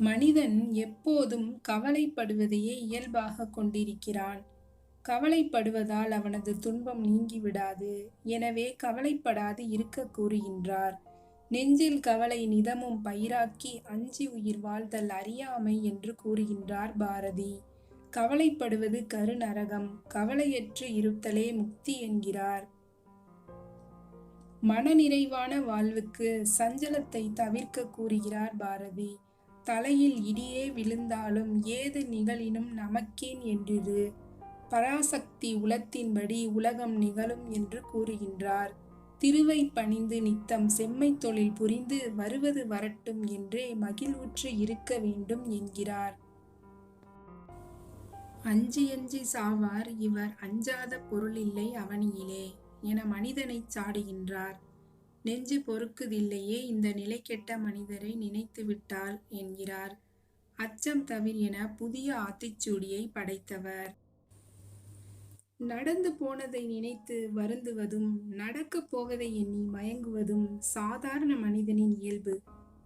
மனிதன் எப்போதும் கவலைப்படுவதையே இயல்பாக கொண்டிருக்கிறான். கவலைப்படுவதால் அவனது துன்பம் நீங்கிவிடாது. எனவே கவலைப்படாது இருக்க கூறுகின்றார். நெஞ்சில் கவலை நிதமும் பயிராக்கி அஞ்சி உயிர் வாழ்தல் அறியாமை என்று கூறுகின்றார் பாரதி. கவலைப்படுவது கருநரகம். கவலையற்று இருத்தலே முக்தி என்கிறார். மனநிறைவான வாழ்வுக்கு சஞ்சலத்தை தவிர்க்க கூறுகிறார் பாரதி. தலையில் இடியே விழுந்தாலும் ஏது நிகழினும் நமக்கேன் என்றிரு பராசக்தி உலத்தின்படி உலகம் நிகழும் என்று கூறுகின்றார். திருவை பணிந்து நித்தம் செம்மை தொழில் புரிந்து வருவது வரட்டும் என்றே மகிழ்வுற்று இருக்க வேண்டும் என்கிறார். அஞ்சி அஞ்சி சாவார் இவர் அஞ்சாத பொருளில்லை அவனியிலே என மனிதனைச் சாடுகின்றார். நெஞ்சு பொறுக்குதில்லையே இந்த நிலை கெட்ட மனிதரை நினைத்து விட்டால் என்கிறார். அச்சம் தவிர் என புதிய ஆத்திச்சூடியை படைத்தவர். நடந்து போனதை நினைத்து வருந்துவதும் நடக்கப் போவதை எண்ணி மயங்குவதும் சாதாரண மனிதனின் இயல்பு.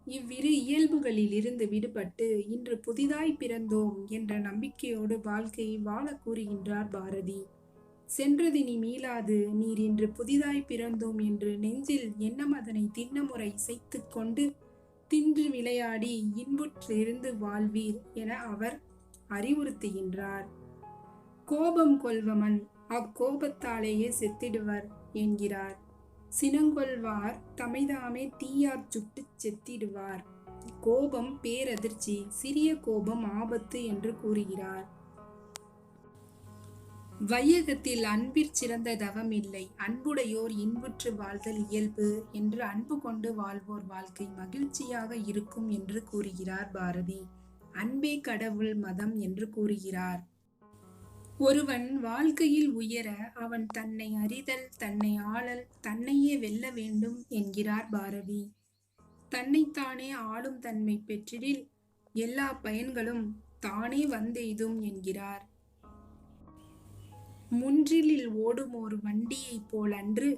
இவ்விரு இயல்புகளில் இருந்து விடுபட்டு இன்று புதிதாய் பிறந்தோம் என்ற நம்பிக்கையோடு வாழ்க்கையை வாழ கூறுகின்றார் பாரதி. சென்றதினி மீளாது நீர் இன்று புதிதாய் பிறந்தோம் என்று நெஞ்சில் எண்ணம் அதனை திண்ணமுறை இசைத்து கொண்டு தின்று விளையாடி இன்புற்றிருந்து வாழ்வீர் என அவர் அறிவுறுத்துகின்றார். கோபம் கொள்வமன் அக்கோபத்தாலேயே செத்திடுவர் என்கிறார். சினங்கொள்வார் தமைதாமே தீயார் சுட்டுச் செத்திடுவார். கோபம் பேரதிர்ச்சி சிறிய கோபம் ஆபத்து என்று கூறுகிறார். வையகத்தில் அன்பிற் சிறந்த தவம் இல்லை. அன்புடையோர் இன்புற்று வாழ்தல் இயல்பு என்று அன்பு கொண்டு வாழ்வோர் வாழ்க்கை மகிழ்ச்சியாக இருக்கும் என்று கூறுகிறார் பாரதி. அன்பே கடவுள் மதம் என்று கூறுகிறார். ஒருவன் வாழ்க்கையில் உயர அவன் தன்னை அறிதல் தன்னை ஆளல் தன்னையே வெல்ல வேண்டும் என்கிறார் பாரதி. தன்னைத்தானே ஆளும் தன்மை பெற்றிடில் எல்லா பயன்களும் தானே வந்தெய்தும் என்கிறார். முன்றிலில் ஓடும் ஒரு வண்டியைப் போலன்று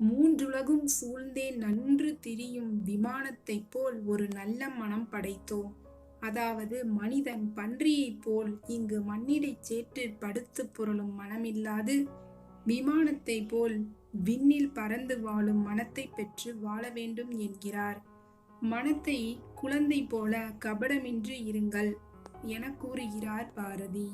மூன்றுலகும் சூழ்ந்தே நன்று திரியும் விமானத்தைப் போல் ஒரு நல்ல மனம் படைத்தோம். அதாவது மனிதன் பன்றியைப் போல் இங்கு மண்ணிடை சேற்றில் படுத்து புரளும் மனமில்லாது விமானத்தைப் போல் விண்ணில் பறந்து வாழும் மனத்தை பெற்று வாழ வேண்டும் என்கிறார். மனத்தை குழந்தை போல கபடமின்றி இருங்கள் என கூறுகிறார் பாரதி.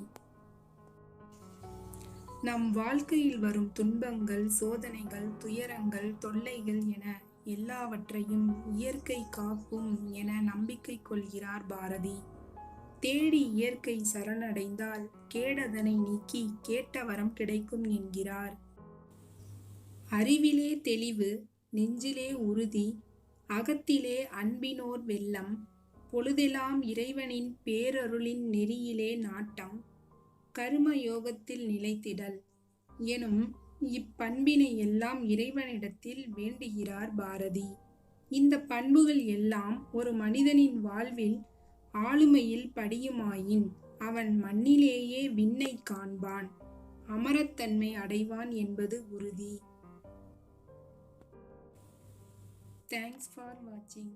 நம் வாழ்க்கையில் வரும் துன்பங்கள் சோதனைகள் துயரங்கள் தொல்லைகள் என எல்லாவற்றையும் இயற்கை காக்கும் என நம்பிக்கை கொள்கிறார் பாரதி. தேடி இயற்கை சரணடைந்தால் கேடதனை நீக்கி கேட்ட வரம் கிடைக்கும் என்கிறார். அறிவிலே தெளிவு நெஞ்சிலே உறுதி அகத்திலே அன்பினோர் வெள்ளம் பொழுதெல்லாம் இறைவனின் பேரருளின் நெறியிலே நாட்டம் கரும யோகத்தில் நிலைத்திடல். எனும் இப்பண்பினை எல்லாம் இறைவனிடத்தில் வேண்டுகிறார் பாரதி. இந்த பண்புகள் எல்லாம் ஒரு மனிதனின் வாழ்வில் ஆளுமையில் படியுமாயின் அவன் மண்ணிலேயே விண்ணை காண்பான். அமரத்தன்மை அடைவான் என்பது உறுதி. தேங்க்ஸ் ஃபார் வாட்சிங்